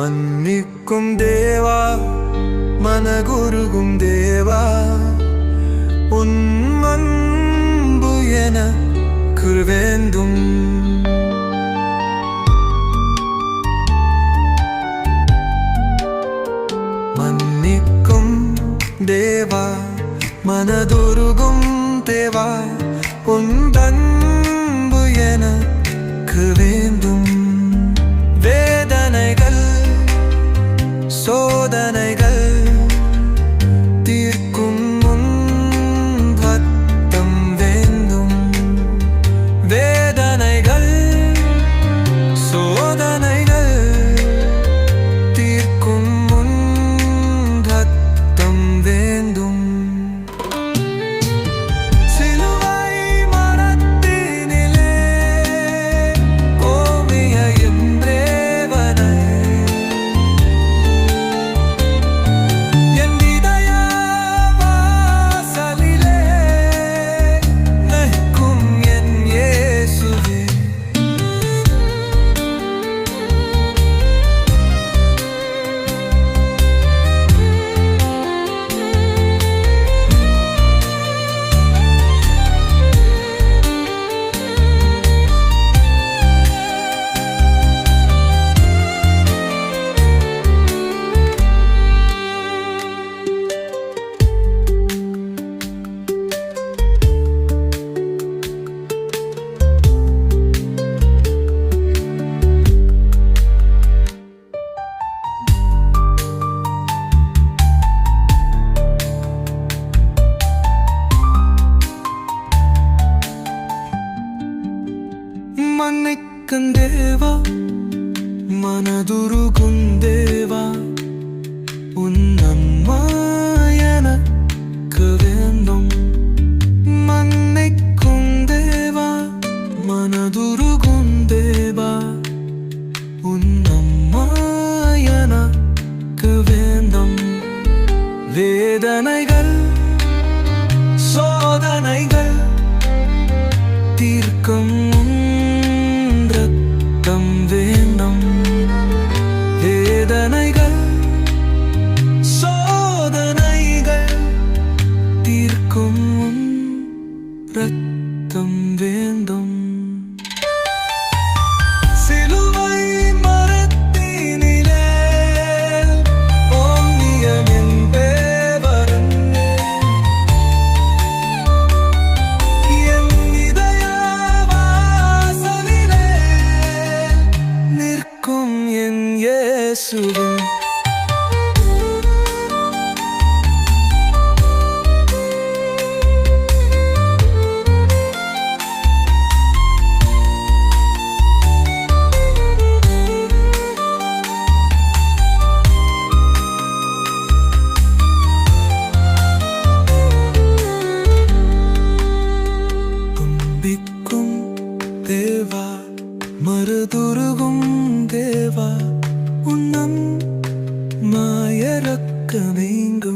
மன்னிக்கும் தேவா மனகுருகும் தேவா. உன் அன்பு எனக்கு வேண்டும் மன்னிக்கும் தேவா மனதுருகும் தேவா. உன் அன்பு சோதனைகள் தீர்க்கும் மன்னிக்கும் தேவா மனதுருகும் தேவா உன் அம்மா எனக்கு வேண்டும். மன்னிக்கும் தேவா மனதுருகும் தேவா உன் அம்மா எனக்கு வேண்டும். வேதனைகள் சோதனைகள் தீர்க்கும் உன் வேண்டும். வேதனைகள் சோதனைகள் தீர்க்கும் ரத்தம் வேண்டும் இயேசுவே தேவா மறுதுருகும் தேவா உன்னம் மாயரக்க வேண்டும்